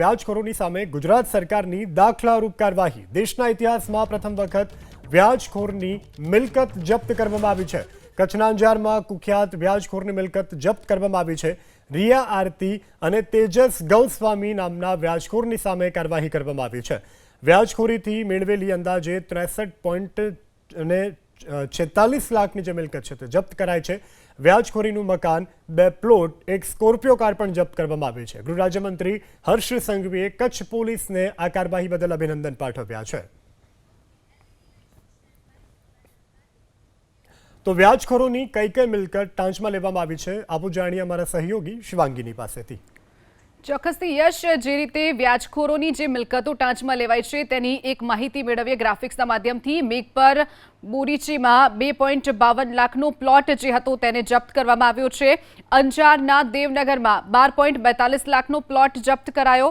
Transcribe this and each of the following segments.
વ્યાજખોરોની સામે ગુજરાત સરકારની દાખલારૂપ કાર્યવાહી. દેશના ઇતિહાસમાં પ્રથમ વખત વ્યાજખોરની મિલકત જપ્ત કરવામાં આવી છે. કચ્છના અંજારમાં કુખ્યાત વ્યાજખોરની મિલકત જપ્ત કરવામાં આવી છે. રિયા આરતી અને તેજસ ગૌસ્વામી નામના વ્યાજખોરની સામે કાર્યવાહી કરવામાં આવી છે. વ્યાજખોરીથી મેળવેલી અંદાજે ત્રેસઠ પોઈન્ટ અને છેતાલીસ લાખની જે મિલકત છે તે જપ્ત કરાય છે. વ્યાજખોરીનું મકાન, બે પ્લોટ, એક સ્કોર્પિયો કાર પણ જપ્ત કરવામાં આવી છે. ગૃહ રાજ્યમંત્રી હર્ષ સંઘવીએ કચ્છ પોલીસને આ કાર્યવાહી બદલ અભિનંદન પાઠવ્યા છે. તો વ્યાજખોરોની કઈ કઈ મિલકત ટાંચમાં લેવામાં આવી છે? આપું જાણીએ અમારા સહયોગી શિવાંગીની પાસેથી. ચોક્કસથી યશ જે રીતે વ્યાજખોરોની જે મિલકતો ટાંચમાં લેવાય છે, તેની એક માહિતી મેળવીએ ગ્રાફિક્સના માધ્યમથી. મેઘ પર બોરીચીમાં બે પોઈન્ટ બાવન લાખનો પ્લોટ જે હતો તેને જપ્ત કરવામાં આવ્યો છે. અંજારના દેવનગરમાં બાર પોઈન્ટ બેતાલીસ લાખનો પ્લોટ જપ્ત કરાયો.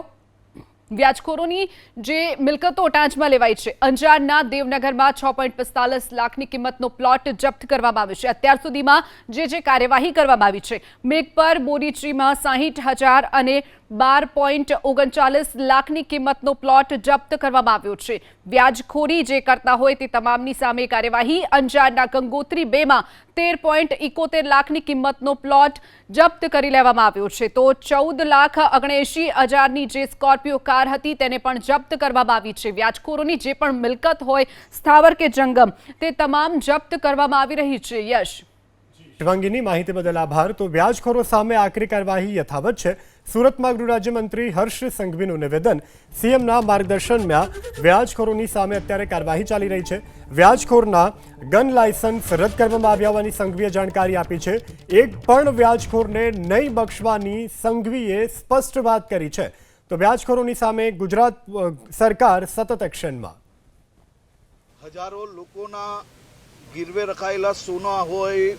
વ્યાજખોરોની જે મિલકતો ટાંચમાં લેવાય છે, અંજારના દેવનગરમાં છ પોઈન્ટ પિસ્તાલીસ લાખની કિંમતનો પ્લોટ જપ્ત કરવામાં આવ્યો છે. અત્યાર સુધીમાં જે જે કાર્યવાહી કરવામાં આવી છે મેઘપર બોરીચીમાં સાહીઠ હજાર અને બાર પોઈન્ટ ઓગણચાલીસ લાખની કિંમતનો પ્લોટ જપ્ત કરવામાં આવ્યો છે. વ્યાજખોરી જે કરતા હોય તે તમામની સામે કાર્યવાહી. અંજારના ગંગોત્રી બેમાં તેર પોઈન્ટ ઇકોતેર લાખની કિંમતનો પ્લોટ જપ્ત કરી લેવામાં આવ્યો છે. તો ચૌદ લાખ ઓગણએંશી હજારની જે સ્કોર્પિયો કાર હતી તેને પણ જપ્ત કરવામાં આવી છે. વ્યાજખોરોની જે પણ મિલકત હોય, સ્થાવર કે જંગમ, તે તમામ જપ્ત કરવામાં આવી રહી છે. યશ. શિવાંગીની માહિતી બદલ આભાર. તો વ્યાજખોરો સામે આકરી કાર્યવાહી યથાવત છે. સુરતમાં ગૃહ રાજ્યમંત્રી હર્ષ સંઘવીનું નિવેદન. સીએમના માર્ગદર્શનમાં વ્યાજખોરોની સામે અત્યારે કાર્યવાહી ચાલી રહી છે. વ્યાજખોરના ગન લાયસન્સ રદ કરવામાં આવ્યા હોવાની સંઘવીએ જાણકારી આપી છે. એક પણ વ્યાજખોરને નહીં બક્ષવાની સંઘવીએ સ્પષ્ટ વાત કરી છે. તો વ્યાજખોરોની સામે ગુજરાત સરકાર સતત એક્શનમાં. હજારો લોકોના ગીરવે રખાયેલા સોના હોય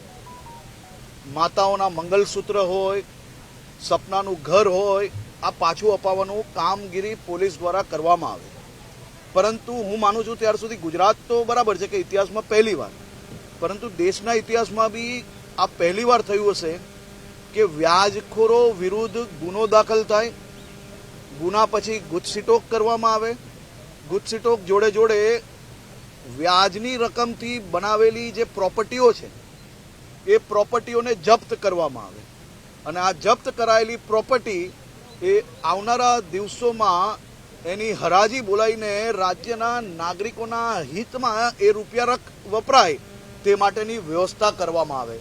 માતાઓના મંગલસૂત્ર હોય, સપનાનું ઘર હોય, આ પાછું અપાવવાનું કામગીરી પોલીસ દ્વારા કરવામાં આવે. પરંતુ હું માનું છું ત્યાર સુધી ગુજરાત તો બરાબર છે કે ઇતિહાસમાં પહેલી વાર. પરંતુ દેશના ઇતિહાસમાં બી આ પહેલી વાર થયું હશે કે વ્યાજખોરો વિરુદ્ધ ગુનો દાખલ થાય, ગુના પછી ગુજસીટોક કરવામાં આવે, ગુજસીટોક જોડે જોડે વ્યાજની રકમથી બનાવેલી જે પ્રોપર્ટીઓ છે એ પ્રોપર્ટીઓને જપ્ત કરવામાં આવે. અને આ જપ્ત કરાયેલી પ્રોપર્ટી એ આવનારા દિવસોમાં એની હરાજી બોલાવીને રાજ્યના નાગરિકોના હિતમાં એ રૂપિયા રક વપરાય તે માટેની વ્યવસ્થા કરવામાં આવે.